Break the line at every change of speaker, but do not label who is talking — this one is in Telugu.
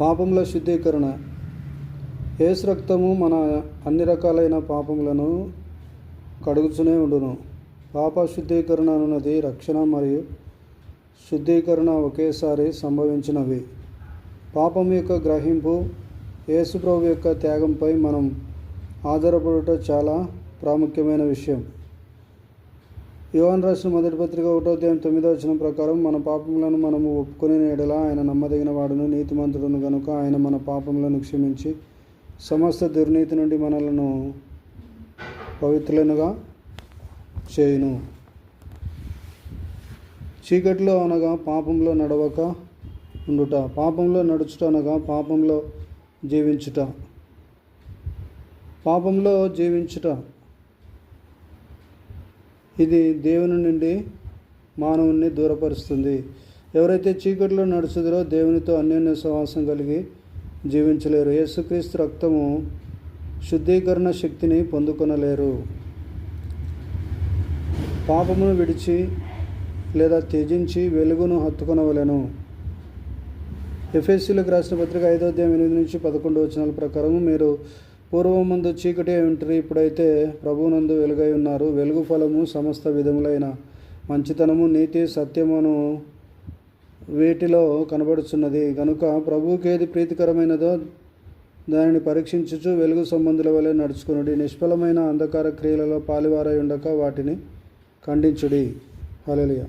పాపముల శుద్ధీకరణ. ఏసు రక్తము మన అన్ని రకాలైన పాపములను కడుగుతూనే ఉండును. పాప శుద్ధీకరణ అన్నది రక్షణ మరియు శుద్ధీకరణ ఒకేసారి సంభవించినవి. పాపం యొక్క గ్రహింపు యేసుప్రభు యొక్క త్యాగంపై మనం ఆధారపడటం చాలా ప్రాముఖ్యమైన విషయం. యోహాన్ రాసిన మొదటి పత్రిక ఒకటో అధ్యాయం తొమ్మిదో వచ్చిన ప్రకారం మన పాపములను మనము ఒప్పుకొని ఎడల ఆయన నమ్మదగిన వాడును నీతిమంతుడును గనుక ఆయన మన పాపములను క్షమించి సమస్త దుర్నీతి నుండి మనలను పవిత్రులనుగా చేయును. చీకటిలో అనగా పాపంలో నడవక ఉండుట పాపంలో నడుచుట అనగా పాపంలో జీవించుట. పాపంలో జీవించుట ఇది దేవుని నుండి మానవుని దూరపరుస్తుంది. ఎవరైతే చీకటిలో నడుచుదరో దేవునితో అన్యోన్య సహవాసం కలిగి జీవించలేరు. యేసుక్రీస్తు రక్తము శుద్ధీకరణ శక్తిని పొందుకొనలేరు. పాపమును విడిచి లేదా త్యజించి వెలుగును హత్తుకొనవలెను. ఎఫ్ఎస్సీలకు రాసిన పత్రిక ఐదో అధ్యాయం ఎనిమిది నుంచి పదకొండు వచనాల ప్రకారం మీరు పూర్వం ముందు చీకటి అయి ఉంటారు ఇప్పుడైతే ప్రభునందు వెలుగై ఉన్నారు. వెలుగు ఫలము సమస్త విధములైన మంచితనము నీతి సత్యమును వీటిలో కనబడుచున్నది. కనుక ప్రభువుకి ఏది ప్రీతికరమైనదో దానిని పరీక్షించుచు వెలుగు సంబంధుల వలె నడుచుకునుడి. నిష్ఫలమైన అంధకార క్రియలలో పాలివారై ఉండక వాటిని ఖండించుడి. హలలియా